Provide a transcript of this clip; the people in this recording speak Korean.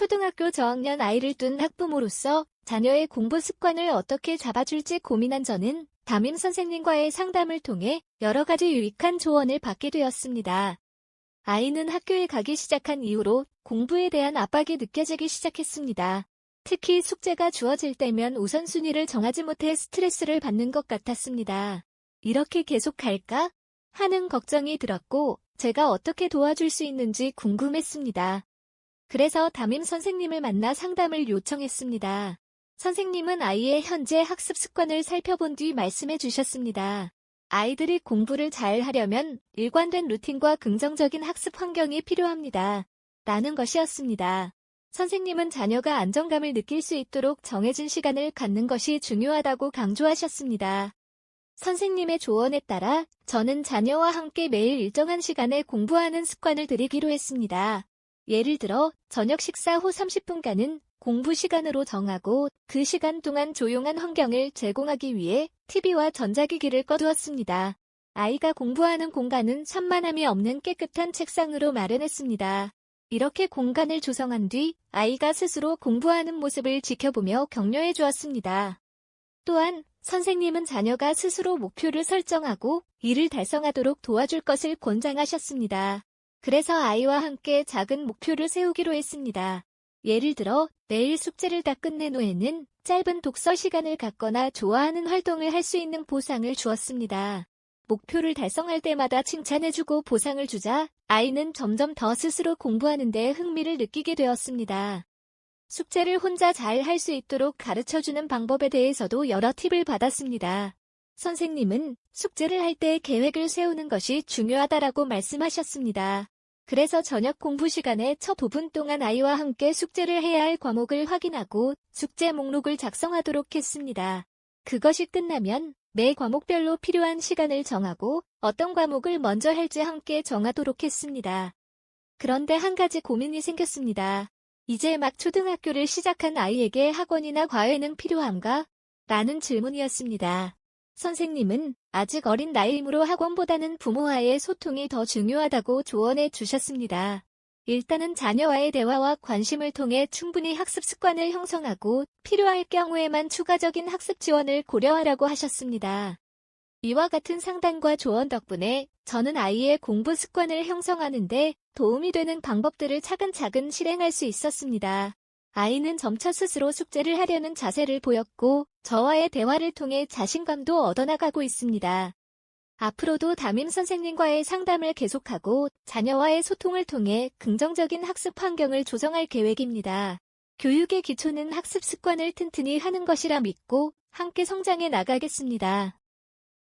초등학교 저학년 아이를 둔 학부모로서 자녀의 공부 습관을 어떻게 잡아줄지 고민한 저는 담임 선생님과의 상담을 통해 여러 가지 유익한 조언을 받게 되었습니다. 아이는 학교에 가기 시작한 이후로 공부에 대한 압박이 느껴지기 시작했습니다. 특히 숙제가 주어질 때면 우선순위를 정하지 못해 스트레스를 받는 것 같았습니다. 이렇게 계속 갈까? 하는 걱정이 들었고 제가 어떻게 도와줄 수 있는지 궁금했습니다. 그래서 담임 선생님을 만나 상담을 요청했습니다. 선생님은 아이의 현재 학습 습관을 살펴본 뒤 말씀해 주셨습니다. 아이들이 공부를 잘 하려면 일관된 루틴과 긍정적인 학습 환경이 필요합니다. 라는 것이었습니다. 선생님은 자녀가 안정감을 느낄 수 있도록 정해진 시간을 갖는 것이 중요하다고 강조하셨습니다. 선생님의 조언에 따라 저는 자녀와 함께 매일 일정한 시간에 공부하는 습관을 들이기로 했습니다. 예를 들어 저녁 식사 후 30분간은 공부 시간으로 정하고 그 시간 동안 조용한 환경을 제공하기 위해 TV와 전자기기를 꺼두었습니다. 아이가 공부하는 공간은 산만함이 없는 깨끗한 책상으로 마련했습니다. 이렇게 공간을 조성한 뒤 아이가 스스로 공부하는 모습을 지켜보며 격려해 주었습니다. 또한 선생님은 자녀가 스스로 목표를 설정하고 이를 달성하도록 도와줄 것을 권장하셨습니다. 그래서 아이와 함께 작은 목표를 세우기로 했습니다. 예를 들어 내일 숙제를 다 끝낸 후에는 짧은 독서 시간을 갖거나 좋아하는 활동을 할 수 있는 보상을 주었습니다. 목표를 달성할 때마다 칭찬해주고 보상을 주자 아이는 점점 더 스스로 공부하는 데 흥미를 느끼게 되었습니다. 숙제를 혼자 잘 할 수 있도록 가르쳐주는 방법에 대해서도 여러 팁을 받았습니다. 선생님은 숙제를 할 때 계획을 세우는 것이 중요하다라고 말씀하셨습니다. 그래서 저녁 공부 시간에 첫 5분 동안 아이와 함께 숙제를 해야 할 과목을 확인하고 숙제 목록을 작성하도록 했습니다. 그것이 끝나면 매 과목별로 필요한 시간을 정하고 어떤 과목을 먼저 할지 함께 정하도록 했습니다. 그런데 한 가지 고민이 생겼습니다. 이제 막 초등학교를 시작한 아이에게 학원이나 과외는 필요한가? 라는 질문이었습니다. 선생님은 아직 어린 나이이므로 학원보다는 부모와의 소통이 더 중요하다고 조언해 주셨습니다. 일단은 자녀와의 대화와 관심을 통해 충분히 학습 습관을 형성하고 필요할 경우에만 추가적인 학습 지원을 고려하라고 하셨습니다. 이와 같은 상담과 조언 덕분에 저는 아이의 공부 습관을 형성하는데 도움이 되는 방법들을 차근차근 실행할 수 있었습니다. 아이는 점차 스스로 숙제를 하려는 자세를 보였고 저와의 대화를 통해 자신감도 얻어나가고 있습니다. 앞으로도 담임 선생님과의 상담을 계속하고 자녀와의 소통을 통해 긍정적인 학습 환경을 조성할 계획입니다. 교육의 기초는 학습 습관을 튼튼히 하는 것이라 믿고 함께 성장해 나가겠습니다.